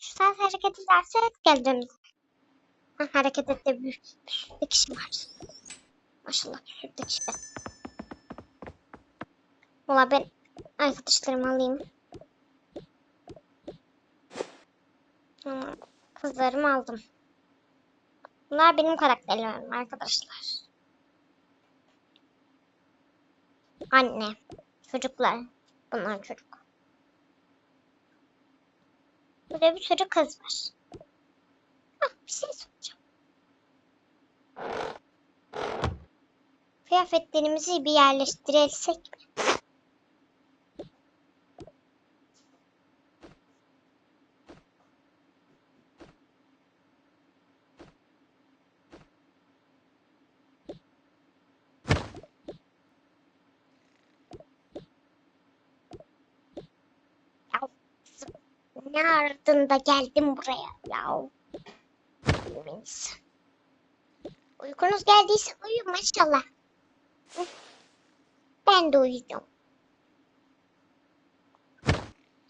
Şu saat hareket ederse geleceğim. Ha, hareket etti bir, bir kişi var. Maşallah bir sürü kişi. Valla ben arkadaşlarımı alayım. Kızlarımı aldım. Bunlar benim karakterlerim arkadaşlar. Anne, çocuklar. Bunlar çocuk. Burada bir sürü kız var. Ah, bir şey soracağım. Kıyafetlerimizi bir yerleştirsek mi? Ya, ne aradın da geldim buraya ya. Neyse. Uykunuz geldiyse uyuyun maşallah. Ben de uyuyacağım.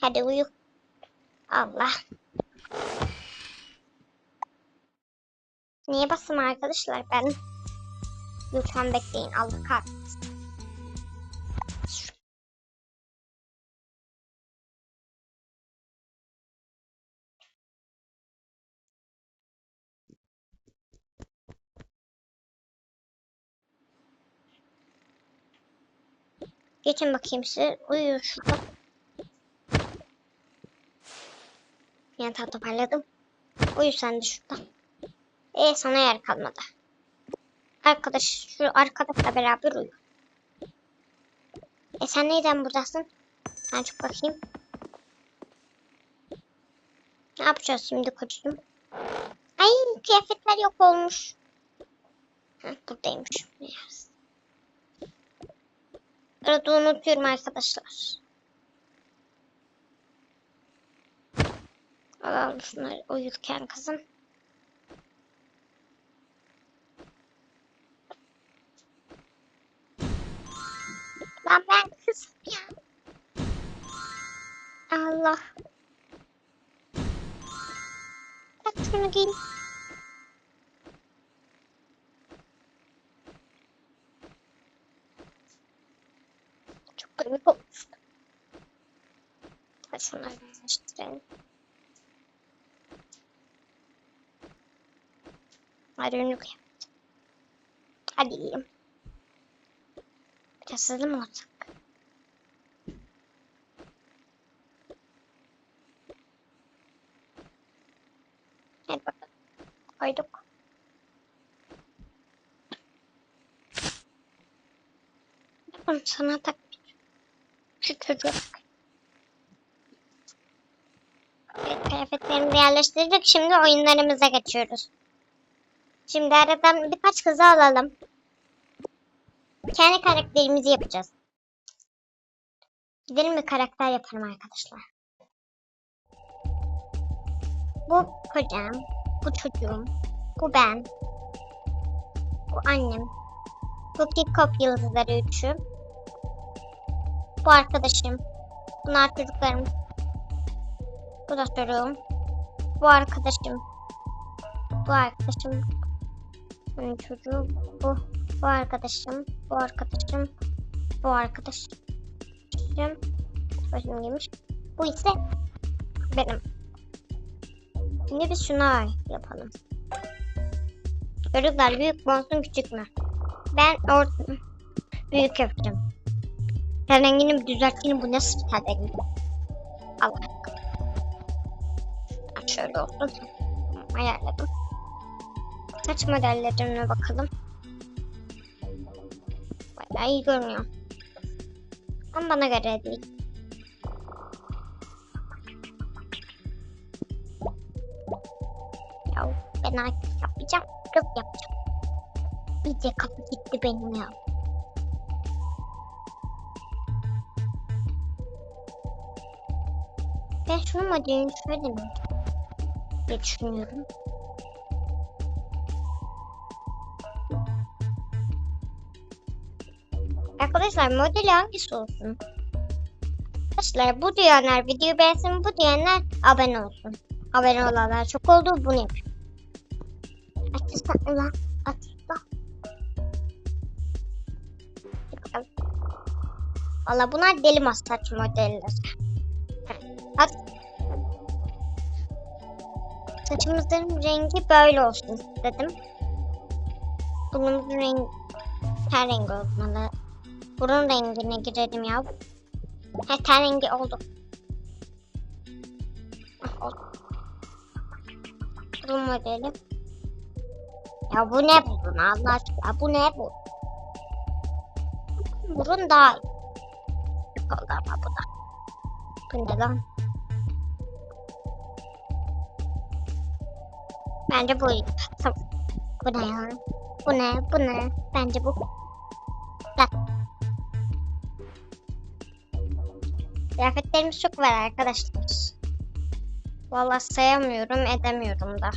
Hadi uyu. Allah. Niye basım arkadaşlar ben? Lütfen bekleyin Allah kahretsin. Geçin bakayım size. Uyuyun şurada. Yatağı toparladım. Uyu sen de şurada. E sana yer kalmadı. Arkadaş şu arkadaşla beraber uyu. E sen neyden buradasın? Ben çık bakayım. Ne yapacağız şimdi koçum? Ay kıyafetler yok olmuş. Heh, buradaymış. Yes. Arada unutuyorum arkadaşlar. Alalım şunları uyurken kızım. Lan ben kızım ya. Allah. Bak şunu giyin. Olmuş. Hadi şunları birleştirelim. Hadi ünlü kıyafet. Hadi yiyeyim. Biraz hızlı mı olsak? Hadi bakalım. Koyduk. Yapalım sana tak. Şu çocuğa bak. Evet, kıyafetlerimizi yerleştirdik. Şimdi oyunlarımıza geçiyoruz. Şimdi aradan birkaç kızı alalım. Kendi karakterimizi yapacağız. Gidelim bir karakter yapalım arkadaşlar. Bu kocam, bu çocuğum, bu ben, bu annem, bu Pick-up yıldızları üçü, bu arkadaşım, bunlar çocuklarım, bu da çocuğum, bu arkadaşım, bu arkadaşım, bunun çocuğu, bu, bu arkadaşım, bu arkadaşım, bu arkadaşım, başım gelmiş, bu ise benim. Şimdi biz şuna yapalım. Çocuklar büyük mü olsun küçük mü? Ben orta büyük yapacağım. Sen rengini bir düzelteyim bu nasıl bir tadı. Allah. Şöyle olsun. Ayarladım. Saç modellerine bakalım. Bayağı iyi görünüyor. Ama bana göre değil. Ya ben artık yapacağım. Kız yapacağım. İyice kapı gitti benim ya. Ben şunu modelini şöyle mi? diye. Arkadaşlar modeli hangisi olsun? Arkadaşlar bu diyenler videoyu beğensin, bu diyenler abone olsun. haberi olanlar çok oldu. Bunu yapıyorum. Atlasana ulan. Bakalım. Valla bunlar deli masaç modeller. Saçımızın rengi böyle olsun istedim. Bunun rengi ten rengi olmalı. Burun rengine girelim ya. He ten rengi oldu. Ah, oldu. Burun. Ya bu ne burun Allah aşkına bu ne bu? Burun daha iyi. Oldu ama bu da. Bu ne lan? Bence bu. Bu ne ya? Bu ne? Bu ne? Bence bu. Kıyafetlerimiz çok var arkadaşlar. Vallahi sayamıyorum, edemiyorum da.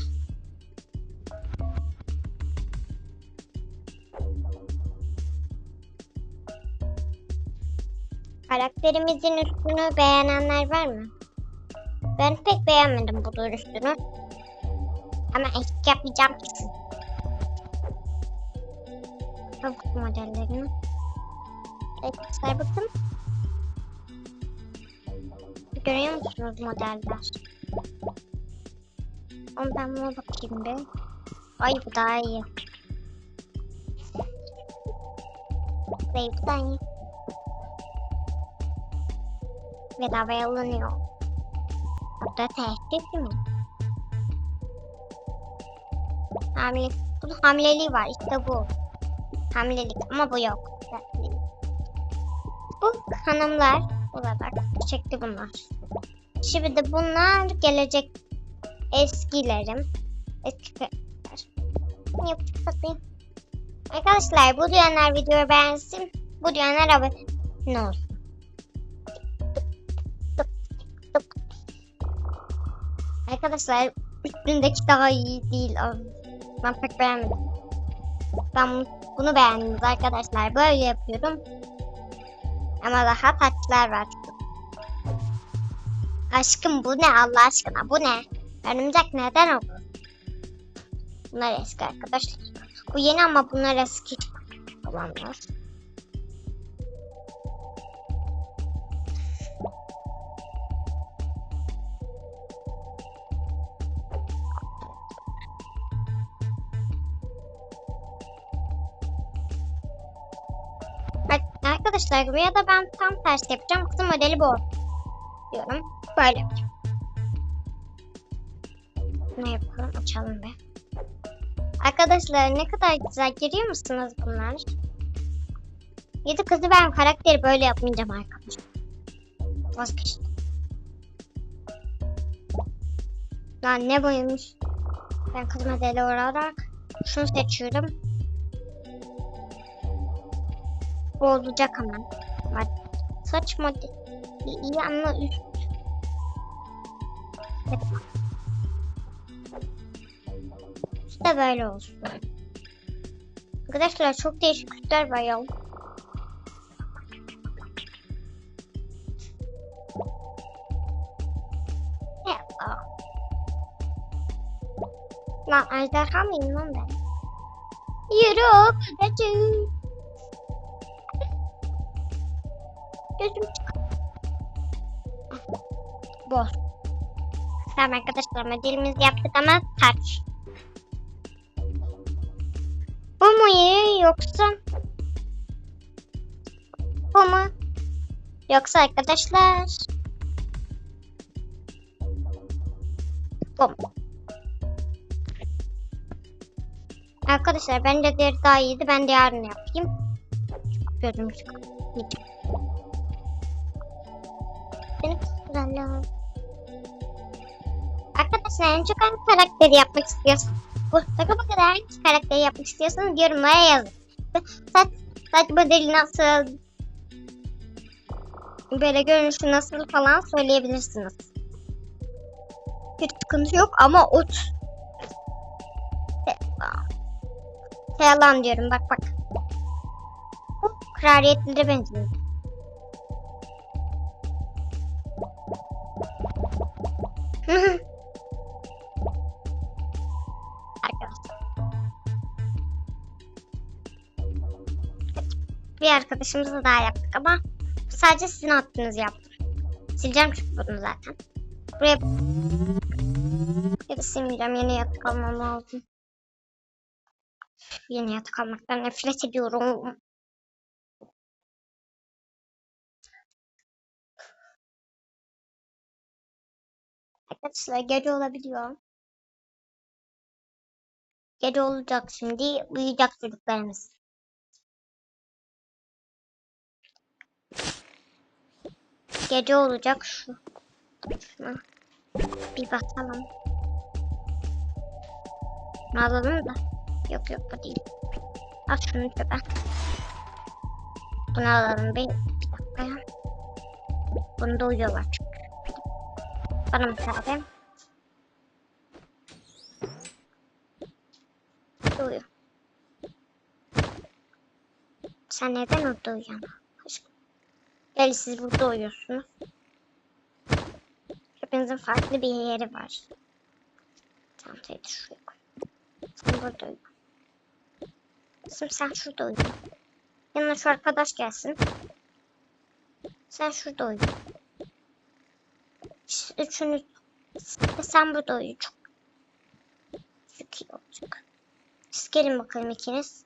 Karakterimizin üstünü beğenenler var mı? Ben pek beğenmedim bu üstünü. Ama eksik yapmayacağım kesin. Tavuk modellerini. Arkadaşlar bakın. Görüyor musunuz modeller? Ama ben buna bakayım bir. Ay bu daha iyi. Ay bu daha iyi. Bedavaya alınıyor. Hatta tehdit mi? Hamile, bunun hamileliği var işte bu. Hamilelik ama bu yok. Bu hanımlar olarak çekti bunlar. Şimdi de bunlar gelecek eskilerim. Eski bakayım. Arkadaşlar bu diyenler videoyu beğensin. Bu diyenler abone olsun. Arkadaşlar üstündeki daha iyi değil. Ben pek beğenmedim. Ben bunu beğendim arkadaşlar. Böyle yapıyorum. Ama daha tatlılar var. Aşkım bu ne Allah aşkına bu ne? Örümcek neden oldu? Bunlar eski arkadaşlar. Bu yeni ama bunlar eski olanlar. Arkadaşlar ya da ben tam tersi yapacağım. Kızım modeli bu. Diyorum. Böyle yapacağım. Ne yapalım? Açalım be. Arkadaşlar ne kadar güzel görüyor musunuz bunlar? Ya da kızı ben karakteri böyle yapmayacağım arkadaşlar. Vazgeçtim. Lan ne boyumuş. Ben kız modeli olarak şunu seçiyorum. Olacak hemen. Bak, saç modeli ama üst. İşte böyle olsun. Arkadaşlar çok değişik üstler var ya. Lan ejderha mıyım lan ben? Yürü babacığım. Gözüm. Boş. Tamam arkadaşlar modelimizi yaptık ama taç. Bu mu iyi yoksa? Bu mu? Yoksa arkadaşlar? Bu mu? Arkadaşlar bence diğeri daha iyiydi. Ben de yarın yapayım. Gözüm çıkıyor. Benim güzeller. Arkadaşlar en çok hangi karakteri yapmak istiyorsun? Bu takı bu kadar hangi karakteri yapmak istiyorsanız yorumlara yazın. Saç, saç modeli nasıl? Böyle görünüşü nasıl falan söyleyebilirsiniz. Hiç sıkıntı yok ama ot. Yalan diyorum bak bak. Bu kraliyetlere benziyor. Bir arkadaşımızı daha yaptık ama sadece sizin attığınızı yaptım. Sileceğim çünkü bunu zaten. Buraya ya da silmeyeceğim. Yeni yatak almam lazım. Yeni yatak almaktan nefret ediyorum. Arkadaşlar gece olabiliyor. Gece olacak şimdi. Uyuyacak çocuklarımız. Gece olacak şu. Şuna bir bakalım. Alalım da. Yok yok bu değil. Al şunu çöpe. Bunu alalım bir, bir dakika ya. Bunda uyuyorlar çünkü. Bana müsaade. Burada uyu. Sen neden orada uyuyorsun? Gel siz burada uyuyorsunuz. Hepinizin farklı bir yeri var. Çantayı da. Sen burada uyu. Şimdi sen şurada uyu. Yanına şu arkadaş gelsin. Sen şurada uyu. Siz Üçünüz sen burada uyu çok. İyi. Siz gelin bakalım ikiniz.